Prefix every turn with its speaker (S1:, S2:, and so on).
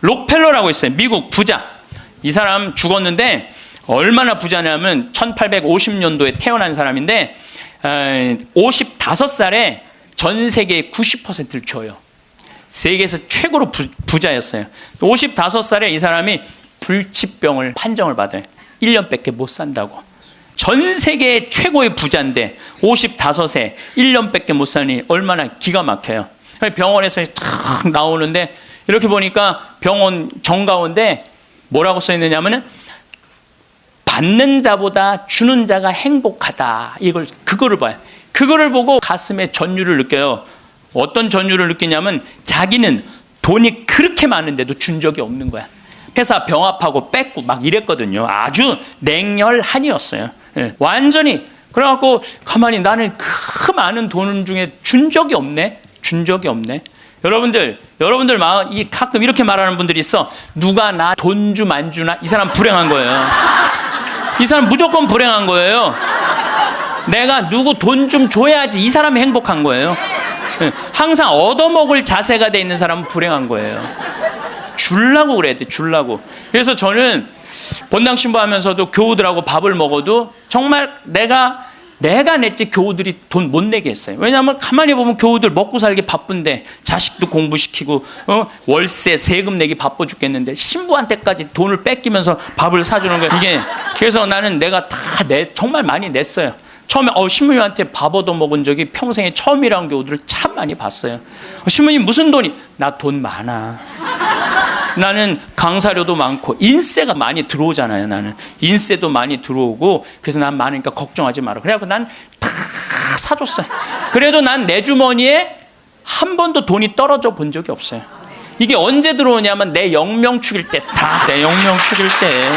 S1: 록펠러라고 있어요. 미국 부자. 이 사람 죽었는데 얼마나 부자냐면 1850년도에 태어난 사람인데 55살에 전 세계의 90%를 줘요. 세계에서 최고로 부, 부자였어요. 55살에 이 사람이 불치병을 판정을 받아요. 1년밖에 못 산다고. 전 세계 최고의 부자인데 55세 1년밖에 못 사니 얼마나 기가 막혀요. 병원에서 탁 나오는데 이렇게 보니까 병원 정 가운데 뭐라고 써 있느냐면은 받는 자보다 주는 자가 행복하다. 이걸 그거를 봐요. 그거를 보고 가슴에 전율을 느껴요. 어떤 전율을 느끼냐면 자기는 돈이 그렇게 많은데도 준 적이 없는 거야. 회사 병합하고 뺏고 막 이랬거든요. 아주 냉혈한이었어요. 예, 완전히 그래갖고 가만히 나는 그 많은 돈 중에 준 적이 없네. 준 적이 없네. 여러분들, 여러분들 마음 이 가끔 이렇게 말하는 분들이 있어. 누가 나 돈주 만 주나 이 사람 불행한 거예요. 이 사람 무조건 불행한 거예요. 내가 누구 돈 좀 줘야지 이 사람이 행복한 거예요. 예, 항상 얻어먹을 자세가 돼 있는 사람은 불행한 거예요. 줄라고 그래야 돼, 줄라고. 그래서 저는 본당 신부하면서도 교우들하고 밥을 먹어도 정말 내가 내가 냈지 교우들이 돈 못 내게 했어요. 왜냐하면 가만히 보면 교우들 먹고 살기 바쁜데 자식도 공부시키고 어? 월세 세금 내기 바빠 죽겠는데 신부한테까지 돈을 뺏기면서 밥을 사주는 거예요. 이게 그래서 나는 내가 다 내 정말 많이 냈어요. 처음에 어, 신부님한테 밥 얻어 먹은 적이 평생에 처음이라는 교우들을 참 많이 봤어요. 어, 신부님 무슨 돈이? 나 돈 많아. 나는 강사료도 많고 인세가 많이 들어오잖아요. 나는 인세도 많이 들어오고 그래서 난 많으니까 걱정하지 마라. 그래갖고 난 다 사줬어요. 그래도 난 내 주머니에 한 번도 돈이 떨어져 본 적이 없어요. 이게 언제 들어오냐면 내 영명 축일 때 다 내 영명 축일 때